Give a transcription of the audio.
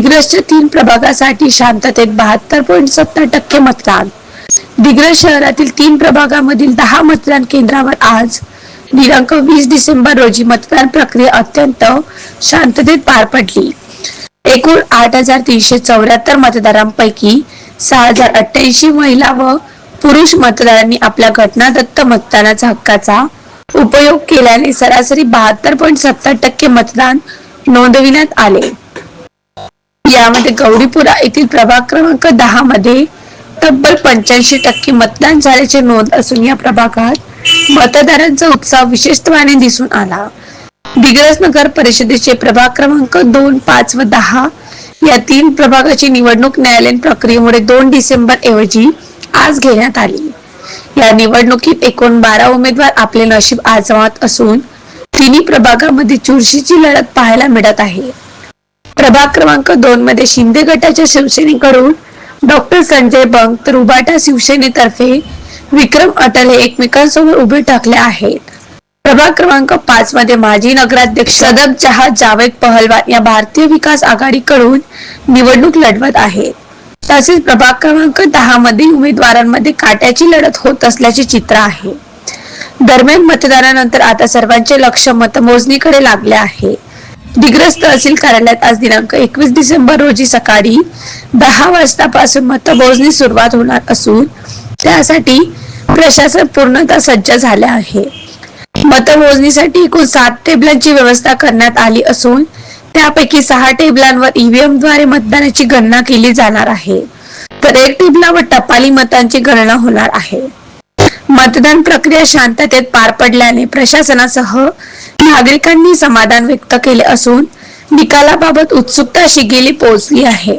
दिग्रसच्या तीन प्रभागासाठी शांततेत बहात्तर पॉईंट सत्तर टक्के मतदान. दिग्रस शहरातील तीन प्रभागामधील दहा मतदान केंद्रावर आज दिनांक वीस डिसेंबर रोजी मतदान प्रक्रिया अत्यंत शांततेत पार पडली. एकूण आठ हजार तीनशे चौऱ्याहत्तर मतदारांपैकी सहा हजार अठ्ठ्याऐंशी महिला व पुरुष मतदारांनी आपल्या घटनादत्त मतदानाचा हक्काचा उपयोग केल्याने सरासरी बहात्तर पॉईंट सत्तर टक्के मतदान नोंदविण्यात आले. यामध्ये गौरीपुरा येथील प्रभाग क्रमांक दहा मध्ये तब्बल पंच्याऐंशी टक्के मतदान झाल्याची नोंद असून या प्रभागात मतदारांचा उत्साह विशेषत्वाने दिसून आला. दिग्रस नगर परिषदेचे प्रभाग क्रमांक दोन पाच व दहा या तीन प्रभागाची निवडणूक न्यायालयीन प्रक्रियेमुळे दोन डिसेंबर ऐवजी आज घेण्यात आली. या निवडणुकीत एकूण बारा उमेदवार आपले नशीब आजमावत असून तिन्ही प्रभागामध्ये चुरशीची लढत पाहायला मिळत आहे. प्रभाग क्रमांक दोन मध्ये शिंदे गटाच्या शिवसेनेकडून डॉक्टर संजय बंग तर उबाटा शिवसेनेतर्फे विक्रम अटल हे एकमेकांसमोर उभे ठाकले आहेत. प्रभाग क्रमांक पाच मध्ये माजी नगराध्यक्ष सदक जहा जावेद पहलवान या भारतीय विकास आघाडीकडून निवडणूक लढवत आहेत. तसेच प्रभाग क्रमांक दहा मध्ये उमेदवारांमध्ये काट्याची लढत होत असल्याचे चित्र आहे. दरम्यान मतदानानंतर आता सर्वांचे लक्ष मतमोजणीकडे लागले आहे. दिग्रस तहसील कार्यालयात आज दिनांक एकवीस डिसेंबर रोजी सकाळी दहा वाजतापासून मतमोजणी सुरुवात होणार असून त्यासाठी प्रशासन पूर्णतः सज्ज झाले आहे. मतमोजणीसाठी एकूण सात टेबलांची व्यवस्था करण्यात आली असून त्यापैकी सहा टेबलांवर ईव्हीएमद्वारे मतदानाची गणना केली जाणार आहे. तर एक टेबलावर टपाली मतांची गणना होणार आहे. मतदान प्रक्रिया शांततेत पार पडल्याने प्रशासनासह नागरिकांनी समाधान व्यक्त केले असून निकालाबाबत उत्सुकता शिगेली पोहोचली आहे.